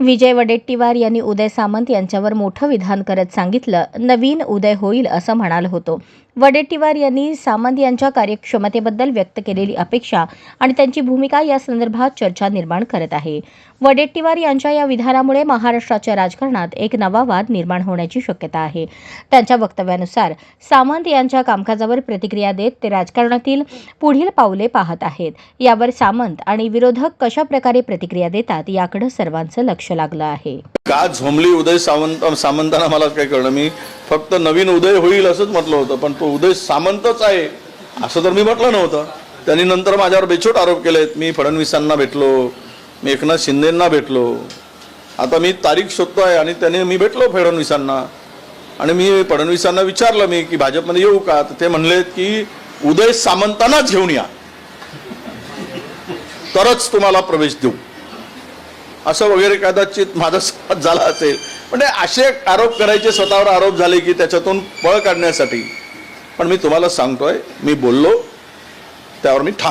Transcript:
विजय वडेट्टीवार यांनी उदय सामंत यांच्यावर मोठं विधान करत सांगितलं नवीन उदय होईल असं म्हणाल होतो. वडेट्टीवार यांनी सामंत यांच्या कार्यक्षमतेबद्दल व्यक्त केलेली अपेक्षा आणि त्यांची भूमिका या संदर्भात चर्चा निर्माण करत आहे. वडेट्टीवार यांच्या या विधानामुळे महाराष्ट्राच्या राजकारणात एक नवा वाद निर्माण होण्याची शक्यता आहे. त्यांच्या वक्तव्यानुसार सामंत यांच्या कामकाजावर प्रतिक्रिया देत ते राजकारणातील पुढील पावले पाहत आहेत. यावर सामंत आणि विरोधक कशा प्रकारे प्रतिक्रिया देतात याकडे सर्वांचं लक्ष लागलं आहे. का झोंबली उदय सावंत सामंतांना मला काय कळलं? मी फक्त नवीन उदय होईल असंच म्हटलं होतं पण तो उदय सामंतच आहे असं तर मी म्हटलं नव्हतं. त्यांनी नंतर माझ्यावर बेछूट आरोप केलेत मी फडणवीसांना भेटलो मी एकनाथ शिंदेंना भेटलो. आता मी तारीख शोधतो आहे आणि त्याने मी भेटलो फडणवीसांना. आणि मी फडणवीसांना विचारलं मी की भाजपमध्ये येऊ का? तर ते म्हणलेत की उदय सामंतांनाच घेऊन या. तरच तुम्हाला प्रवेश देऊ. असं वगैरे कदाचित माझा संवाद झाला असेल. म्हणजे असे आरोप करायचे स्वतःवर आरोप झाले की त्याच्यातून पळ काढण्यासाठी. पण मी तुम्हाला सांगतोय मी बोललो त्यावर मी ठाम